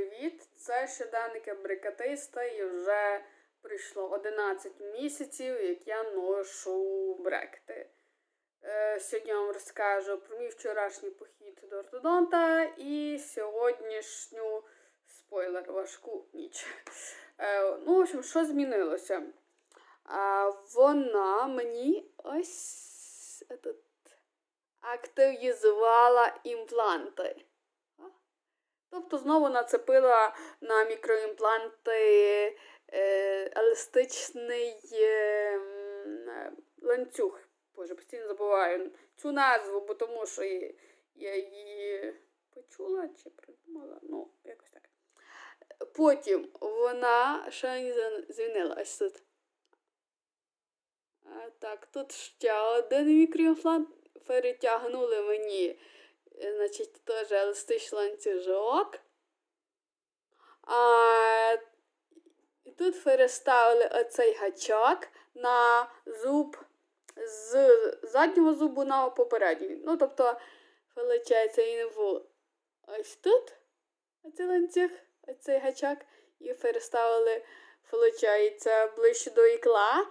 привіт! Це щоденники брекетиста і вже пройшло 11 місяців, як я ношу брекети. Е, Сьогодні я вам розкажу про мій вчорашній похід до ортодонта і сьогоднішню спойлер важку ніч. Е, Ну, в общем, що змінилося? Вона мені ось активізувала імпланти. Тобто знову нацепила на мікроімпланти е, еластичний е, ланцюг. Боже, постійно забуваю цю назву, бо тому що я, її почула чи придумала. Ну, якось так. Потім вона мені за- ось тут. Так, тут ще один мікроімплант перетягнули мені значить, теж еластичний ланцюжок. А, і тут переставили оцей гачок на зуб з заднього зубу на попередній. Ну, тобто, виходить, він був ось тут, оцей ланцюг, оцей гачок, і переставили, виходить, ближче до ікла.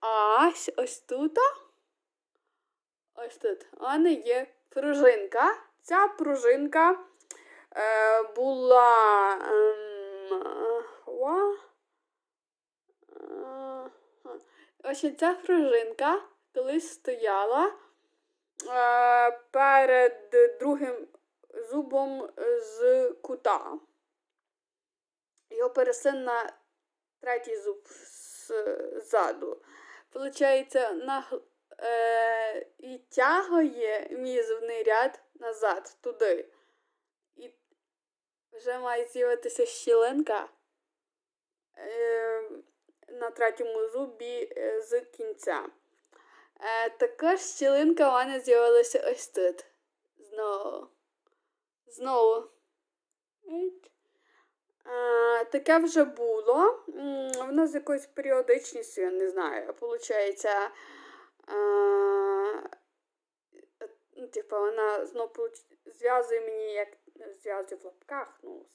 А ось тут, ось тут, у мене є пружинка. Ця пружинка е, була. ем, е, Ось ця пружинка колись стояла е, перед другим зубом з кута. Його пересин на третій зуб ззаду. Получається, на, е, і тягує мій зубний ряд назад, туди. І вже має з'явитися щілинка е, на третьому зубі е, з кінця. Е, також щілинка у мене з'явилася ось тут. Знову. Знову. Ейт. Е, таке вже було. Воно з якоюсь періодичністю, я не знаю. Получається. Е, типу, вона знову зв'язує мені, як зв'язує в лапках, ну,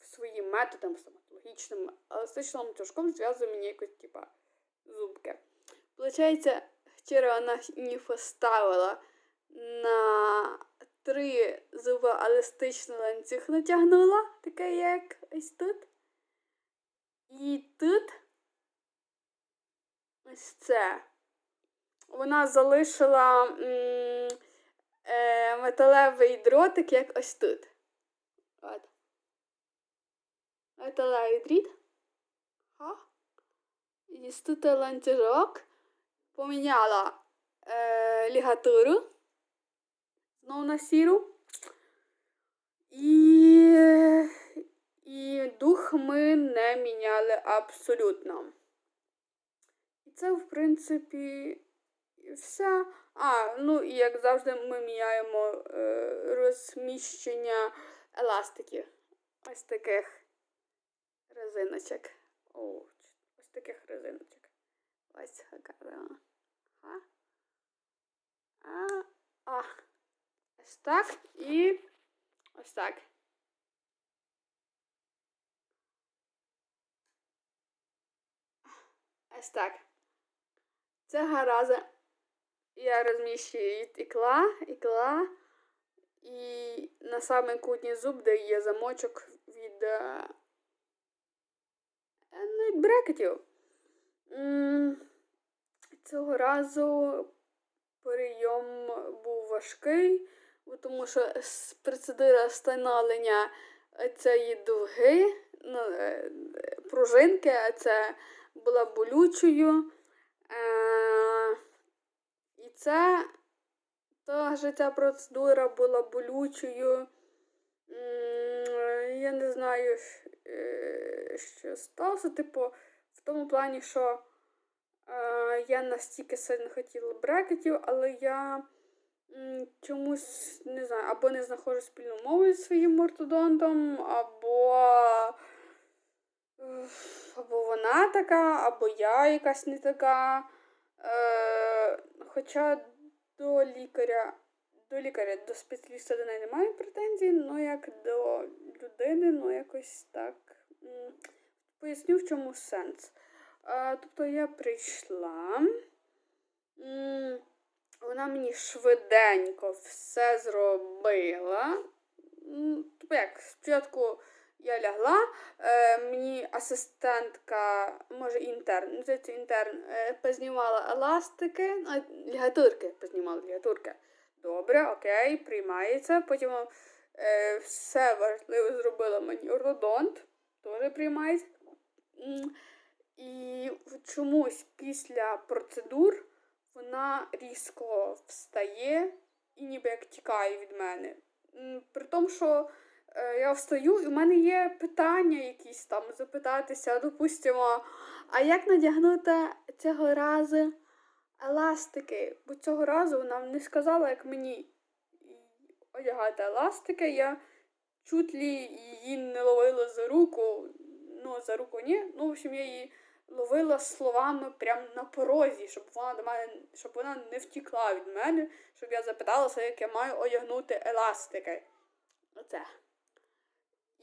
своїм методом стоматологічним, еластичним тяжком зв'язує мені якось, типа, зубки. Получається, вчора вона мені поставила на три зуби еластичний ланцюг натягнула, таке як ось тут. І тут ось це. Вона залишила м, е, металевий дротик, як ось тут. От. Металевий дріт. Ха. І тут ланцюжок. Поміняла е, лігатуру. Знову на сіру. І, і дух ми не міняли абсолютно. І це, в принципі, все. А, ну і як завжди, ми міняємо е, розміщення еластиків. Ось таких резиночок. О, ось таких резиночок. Ось така. Ага. А, а. Ось так і ось так. Ось так. Це гараза. Я розміщую ікла, ікла. І на самий кутній зуб, де є замочок від, ну, брекетів. Цього разу прийом був важкий, тому що процедура встановлення цієї дуги, ну, е, пружинки, це була болючою. Е, це теж ця процедура була болючою. Я не знаю, е, що сталося. Типу, в тому плані, що е, я настільки сильно хотіла брекетів, але я чомусь не знаю, або не знаходжу спільну мову зі своїм ортодонтом, або, е, або вона така, або я якась не така. Е, хоча до лікаря, до лікаря, до спеціаліста до неї немає претензій, ну як до людини, ну якось так. Поясню, в чому сенс. А, тобто я прийшла. Вона мені швиденько все зробила. Тобто як, спочатку я лягла, е, мені асистентка, може інтерн, здається, інтерн, е, познімала еластики, а, лігатурки, познімала лігатурки. Добре, окей, приймається. Потім е, все важливе зробила мені ортодонт, теж приймається. І чомусь після процедур вона різко встає і ніби як тікає від мене. При тому, що я встаю, і в мене є питання якісь там запитатися, допустимо, а як надягнути цього разу еластики? Бо цього разу вона не сказала, як мені одягати еластики. Я чуть її не ловила за руку. Ну, за руку ні. Ну, в общем, я її ловила словами прямо на порозі, щоб вона до мене, щоб вона не втікла від мене, щоб я запиталася, як я маю одягнути еластики. Оце.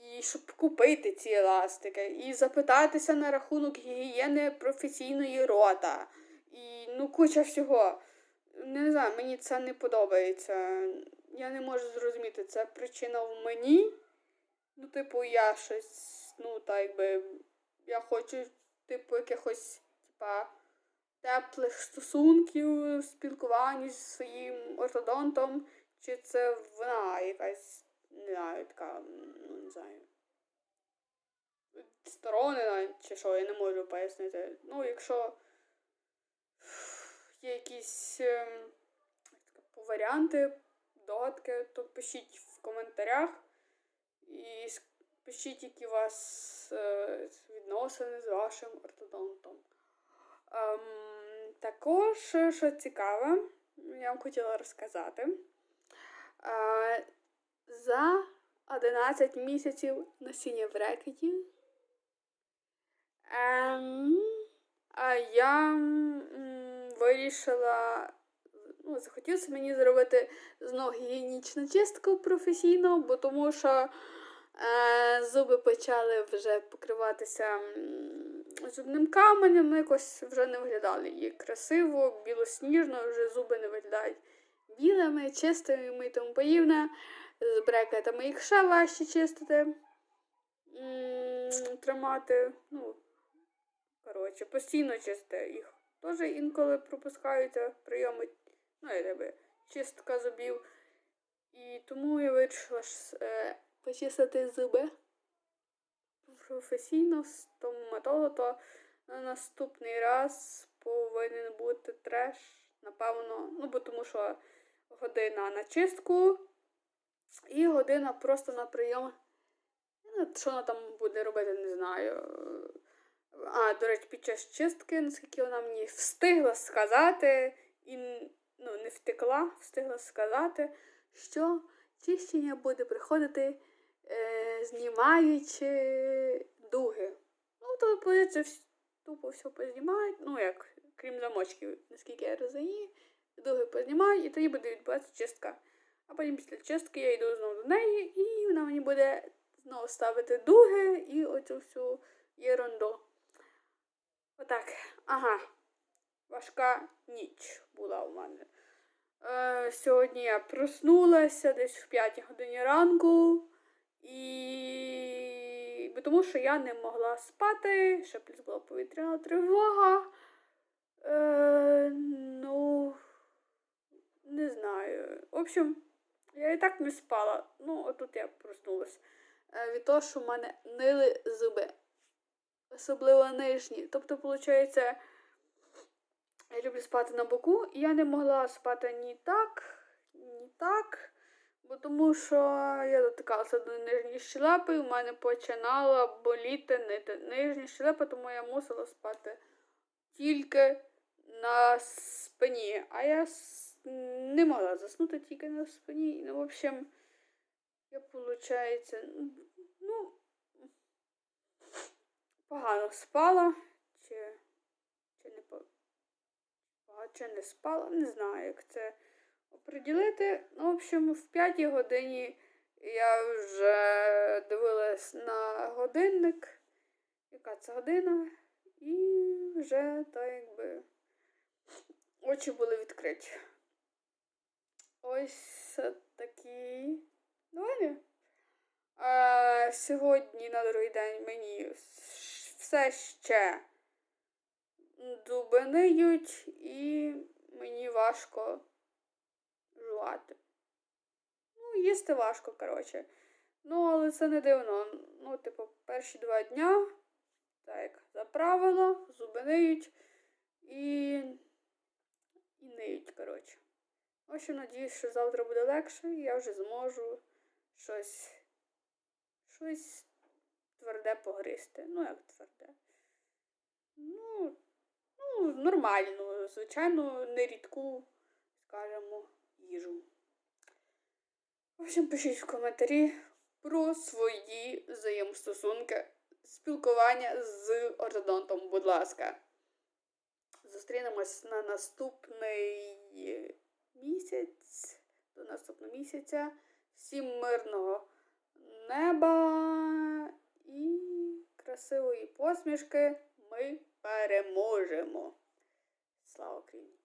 І щоб купити ці еластики, і запитатися на рахунок гігієни професійної рота. І ну куча всього. Не знаю, мені це не подобається. Я не можу зрозуміти, це причина в мені. Ну, типу, я щось, ну, так якби, я хочу, типу, якихось, типа, теплих стосунків, спілкування зі своїм ортодонтом, чи це вона якась, не знаю, така, ну, не знаю. Сторонена, чи що, я не можу пояснити. Ну, якщо є якісь ем, варіанти, догадки, то пишіть в коментарях і пишіть, які у вас е, відносини з вашим ортодонтом. Ем, також, е, що цікаве, я вам хотіла розказати. Е, за 11 місяців носіння брекетів ем, а я м, вирішила, ну, захотілося мені зробити знову гігієнічну чистку професійно, бо тому що е, зуби почали вже покриватися зубним каменем, ну, якось вже не виглядали і красиво, білосніжно, вже зуби не виглядають білими, чистими і тому подібне. З брекетами їх ще важче чистити, м, тримати. Ну, коротше, постійно чисти їх. Теж інколи пропускаються прийоми, ну, я тебе, чистка зубів. І тому я вирішила е, почистити зуби професійно стоматолога, то на наступний раз повинен бути треш, напевно, ну, бо тому що година на чистку і година просто на прийом. Ну, Що вона там буде робити, не знаю. А, до речі, під час чистки, наскільки вона мені встигла сказати, і ну, не втекла, встигла сказати, що чищення буде приходити, е, знімаючи дуги. Ну, то виходить, тупо все познімають, ну як, крім замочків, наскільки я розумію, дуги познімають, і тоді буде відбуватися чистка. А потім після чистки я йду знову до неї, і вона мені буде знову ставити дуги і оцю всю ерунду. Отак. Ага. Важка ніч була у мене. Е, сьогодні я проснулася десь в 5 годині ранку. І тому що я не могла спати, ще плюс була повітряна тривога. Е, ну, не знаю. В общем, я і так не спала. Ну, отут я проснулась. Е, від того, що в мене нили зуби. Особливо нижні. Тобто, виходить, я люблю спати на боку, і я не могла спати ні так, ні так. Бо тому що я дотикалася до нижньої щелепи, і в мене починала боліти ни- нижня щелепа, тому я мусила спати тільки на спині. А я не могла заснути тільки на спині. Ну, в общем, я, виходить, ну, погано спала, чи, чи не погано, чи не спала, не знаю, як це приділити. Ну, в общем, в п'ятій годині я вже дивилась на годинник, яка це година, і вже так якби очі були відкриті. Ось такі новини. А, сьогодні на другий день мені все ще дубиниють і мені важко жувати. Ну, їсти важко, коротше. Ну, але це не дивно. Ну, типу, перші два дня, так як за правило, зуби ниють і, і ниють, коротше. В общем, надіюсь, що завтра буде легше, і я вже зможу щось, щось тверде погризти. Ну, як тверде. Ну, ну, нормальну, звичайно, не рідку, скажімо, їжу. Общем, пишіть в коментарі про свої взаємостосунки, спілкування з ортодонтом, будь ласка. Зустрінемось на наступний місяць. До наступного місяця. Всім мирного неба і красивої посмішки. Ми переможемо. Слава Україні!